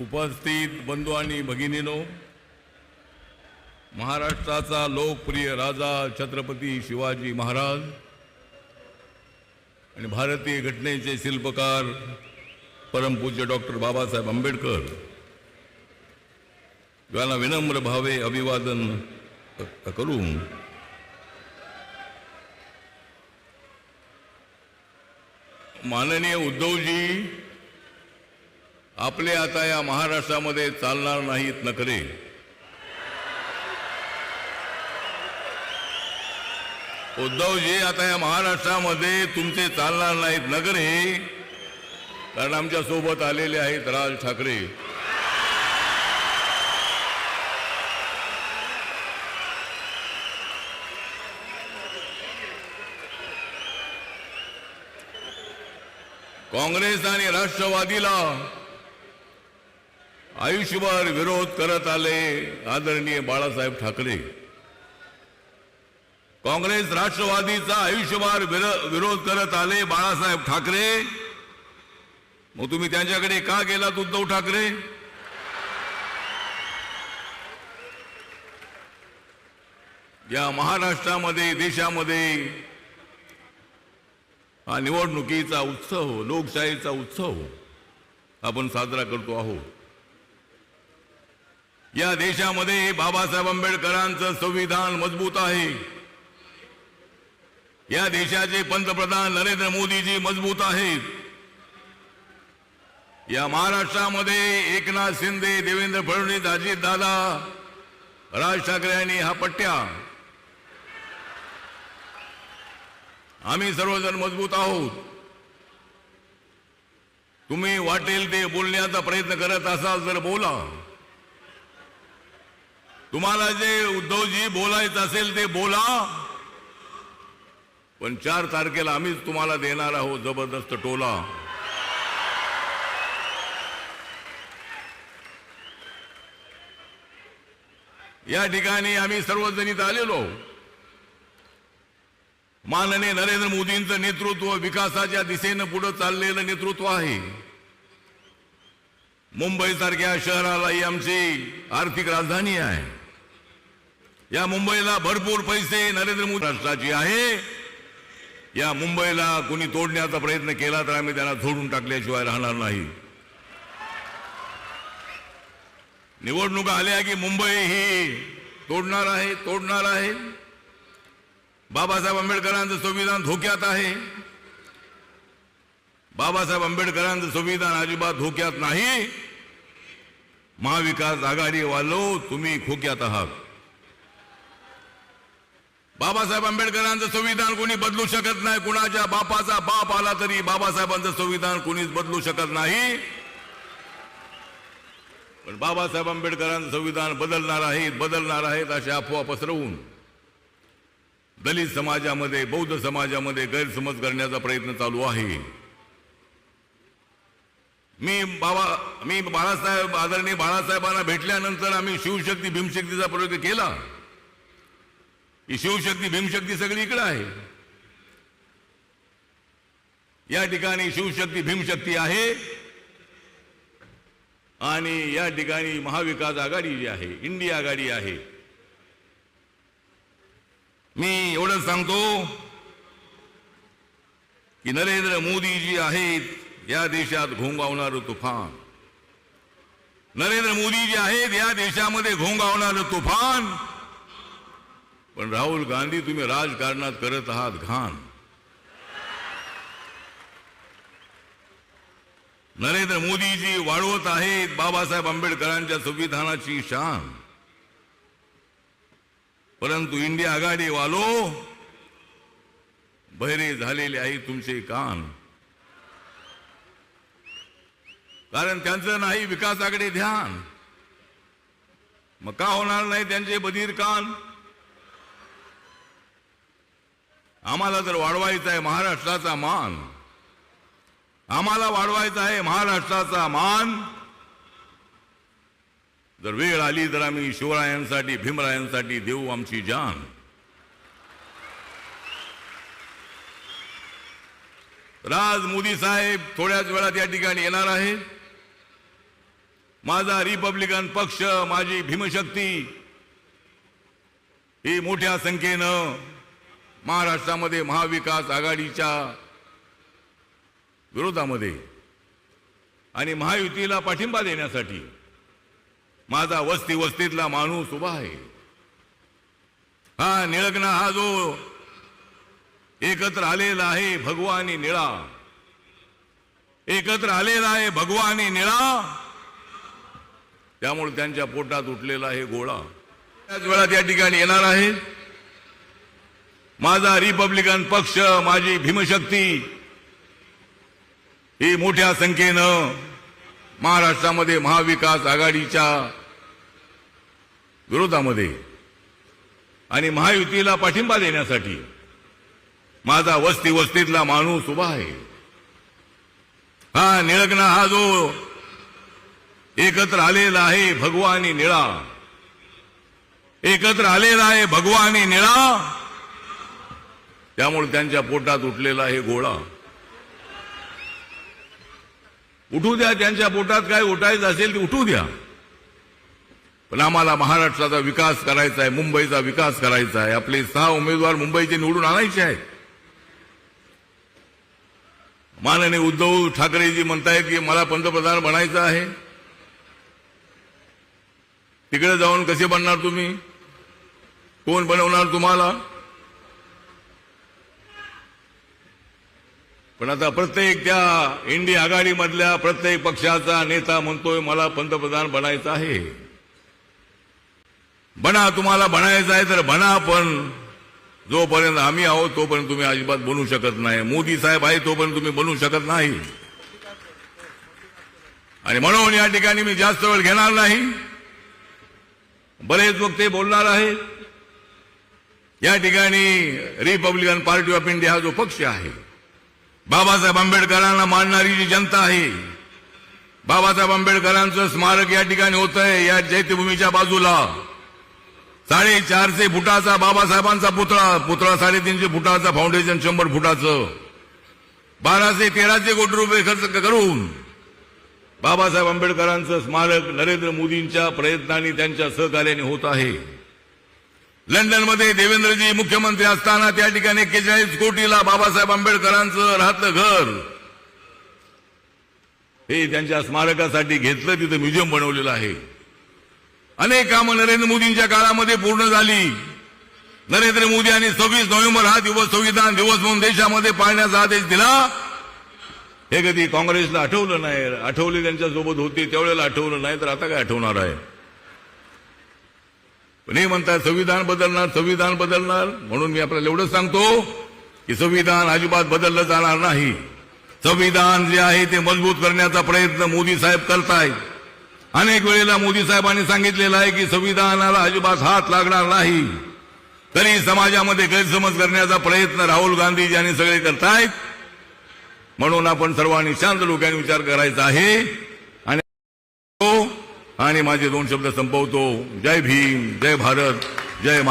उपस्थित बंधू आणि भगिनीनो महाराष्ट्राचा लोकप्रिय राजा छत्रपती शिवाजी महाराज आणि भारतीय घटनेचे शिल्पकार परमपूज्य डॉक्टर बाबासाहेब आंबेडकर यांना विनम्र भावे अभिवादन करून माननीय उद्धवजी आपले आता या महाराष्ट्रामध्ये चालणार नाहीत नखरे. उद्धवजी आता या महाराष्ट्रामध्ये तुमचे चालणार नाहीत नगरे कारण आमच्यासोबत आलेले आहेत राज ठाकरे. काँग्रेस आणि राष्ट्रवादीला आयुष्यभर विरोध करत आले आदरणीय बाळासाहेब ठाकरे. काँग्रेस राष्ट्रवादीचा आयुष्यभर विरोध करत आले बाळासाहेब ठाकरे. मग तुम्ही त्यांच्याकडे का गेलात उद्धव ठाकरे? या महाराष्ट्रामध्ये देशामध्ये हा निवडणुकीचा उत्सव लोकशाहीचा उत्सव आपण साजरा करतो आहोत. या देशामध्ये बाबासाहेब आंबेडकरांचं संविधान मजबूत आहे. या देशाचे पंतप्रधान नरेंद्र मोदीजी मजबूत आहेत. या महाराष्ट्रामध्ये एकनाथ शिंदे देवेंद्र फडणवीस अजित दादा राज ठाकरे यांनी हा पट्ट्या. आम्ही सर्वजण मजबूत आहोत. तुम्ही वाटेल ते बोलण्याचा प्रयत्न करत असाल तर बोला. तुम्हाला जे उद्धवजी बोलायचं असेल ते बोला. पण चार तारखेला आम्हीच तुम्हाला देणार आहोत जबरदस्त टोला. या ठिकाणी आम्ही सर्वजणीत आलेलो. माननीय नरेंद्र मोदींचं नेतृत्व विकासाच्या दिशेनं पुढे चाललेलं नेतृत्व आहे. मुंबईसारख्या शहरालाही शहराला ही आमची आर्थिक राजधानी आहे. या मुंबईला भरपूर पैसे नरेंद्र मोदी राष्ट्राची आहे. या मुंबईला कोणी तोडण्याचा प्रयत्न केला तर आम्ही त्यांना झोडून टाकल्याशिवाय राहणार नाही. निवडणुका आल्या की मुंबई ही तोडणार आहे तोडणार आहे. बाबासाहेब आंबेडकरांचं संविधान धोक्यात आहे. बाबासाहेब आंबेडकरांचं संविधान अजिबात धोक्यात नाही. महाविकास आघाडी वालो तुम्ही खोक्यात आहात. बाबासाहेब आंबेडकरांचं संविधान कोणी बदलू शकत नाही कुणाच्या बापाचा बाप आला तरी बाबासाहेबांचं संविधान कोणीच बदलू शकत नाही. पण बाबासाहेब आंबेडकरांचं संविधान बदलणार आहेत बदलणार आहेत अशा अफवा पसरवून दलित समाजामध्ये बौद्ध समाजामध्ये गैरसमज करण्याचा प्रयत्न चालू आहे. मी बाबा मी बाळासाहेब आदरणीय बाळासाहेबांना भेटल्यानंतर आम्ही शिवशक्ती भीमशक्तीचा प्रयोग केला. ही शिवशक्ती भीमशक्ती सगळी इकडे आहे. या ठिकाणी शिवशक्ती भीमशक्ती आहे. आणि या ठिकाणी महाविकास आघाडी जी आहे इंडिया आघाडी आहे. मी एवढंच सांगतो की नरेंद्र मोदी जी आहेत या देशात घोंगावणारं तुफान. नरेंद्र मोदी जे आहेत या देशामध्ये घोंगावणारं तुफान. पण राहुल गांधी तुम्ही राजकारणात करत आहात घाण. नरेंद्र मोदीजी वाढवत आहेत बाबासाहेब आंबेडकरांच्या संविधानाची शान. परंतु इंडिया आघाडी वालो बहिरे झालेले आहे तुमचे कान. कारण त्यांचं नाही विकासाकडे ध्यान. मग का होणार नाही त्यांचे बधीर कान? आम्हाला जर वाढवायचा आहे महाराष्ट्राचा मान आम्हाला वाढवायचा आहे महाराष्ट्राचा मान जर वेळ आली तर आम्ही शिवरायांसाठी भीमरायांसाठी देऊ आमची जान. राज मोदी साहेब थोड्याच वेळात या ठिकाणी येणार आहेत. माझा रिपब्लिकन पक्ष माझी भीमशक्ती ही मोठ्या संख्येनं महाराष्ट्रामध्ये महाविकास आघाडीच्या विरोधामध्ये आणि महायुतीला पाठिंबा देण्यासाठी माझा वस्ती वस्तीतला माणूस उभा आहे. हा निळगणा हा जो एकत्र आलेला आहे भगवानी निळा. एकत्र आलेला आहे भगवानी निळा. त्यामुळे त्यांच्या पोटात उठलेला आहे गोळा. त्याच वेळात या ठिकाणी येणार आहे. माझा रिपब्लिकन पक्ष माझी भीमशक्ती ही मोठ्या संख्येनं महाराष्ट्रामध्ये महाविकास आघाडीच्या विरोधामध्ये आणि महायुतीला पाठिंबा देण्यासाठी माझा वस्ती वस्तीतला माणूस उभा आहे. हा निळगणा हा जो एकत्र आलेला आहे भगवानी निळा. एकत्र आलेला आहे भगवानी निळा. त्यामुळे त्यांच्या पोटात उठलेला आहे गोळा उठू द्या त्यांच्या पोटात काय उठायचं असेल ते उठू द्या. पण आम्हाला महाराष्ट्राचा विकास करायचा आहे मुंबईचा विकास करायचा आहे. आपले सहा उमेदवार मुंबईचे निवडून आणायचे आहेत. माननीय उद्धव ठाकरेजी म्हणतायत की मला पंतप्रधान बनायचं आहे. तिकडे जाऊन कसे बनणार तुम्ही? कोण बनवणार तुम्हाला? पण आता प्रत्येक त्या इंडिया आघाडीमधल्या प्रत्येक पक्षाचा नेता म्हणतोय मला पंतप्रधान बनायचं आहे. बना तुम्हाला बनायचं आहे तर बना पण जोपर्यंत आम्ही आहोत तोपर्यंत तुम्ही अजिबात बनू शकत नाही. मोदी साहेब आहे तोपर्यंत तुम्ही बनू शकत नाही. आणि म्हणून या ठिकाणी मी जास्त वेळ घेणार नाही. बरेच वक्ते बोलणार आहे या ठिकाणी रिपब्लिकन पार्टी ऑफ इंडिया हा जो पक्ष आहे बाबासाहेब आंबेडकरांना मानणारी जी जनता आहे बाबासाहेब आंबेडकरांचं स्मारक या ठिकाणी होत आहे या चैत्यभूमीच्या बाजूला. साडेचारशे फुटाचा बाबासाहेबांचा पुतळा पुतळा साडेतीनशे फुटाचा फाउंडेशन शंभर फुटाचं. बाराशे तेराशे कोटी रुपये खर्च करून बाबासाहेब आंबेडकरांचं स्मारक नरेंद्र मोदींच्या प्रयत्नांनी त्यांच्या सहकार्याने होत आहे. लंडनमध्ये देवेंद्रजी मुख्यमंत्री असताना त्या ठिकाणी एक्केचाळीस कोटीला बाबासाहेब आंबेडकरांचं राहतं घर. हे त्यांच्या स्मारकासाठी घेतलं तिथं म्युझियम बनवलेलं आहे. अनेक कामं नरेंद्र मोदींच्या काळामध्ये पूर्ण झाली. नरेंद्र मोदी यांनी सव्वीस नोव्हेंबर हा दिवस संविधान दिवस म्हणून देशामध्ये पाळण्याचा आदेश दिला. हे कधी काँग्रेसला आठवलं नाही आठवले त्यांच्यासोबत होते त्यावेळेला आठवलं नाही तर आता काय आठवणार आहे? पण हे म्हणतात संविधान बदलणार संविधान बदलणार. म्हणून मी आपल्याला एवढंच सांगतो की संविधान अजिबात बदललं जाणार नाही. संविधान जे आहे ते मजबूत करण्याचा प्रयत्न मोदी साहेब करतायत. अनेक वेळेला मोदी साहेबांनी सांगितलेलं आहे की संविधानाला अजिबात हात लागणार नाही. तरी समाजामध्ये गैरसमज करण्याचा प्रयत्न राहुल गांधी यांनी सगळे करतायत. म्हणून आपण सर्वांनी शांत डोक्याने विचार करायचा आहे. आणि माझे दोन शब्द संपवतो. जय भीम जय भारत जय महा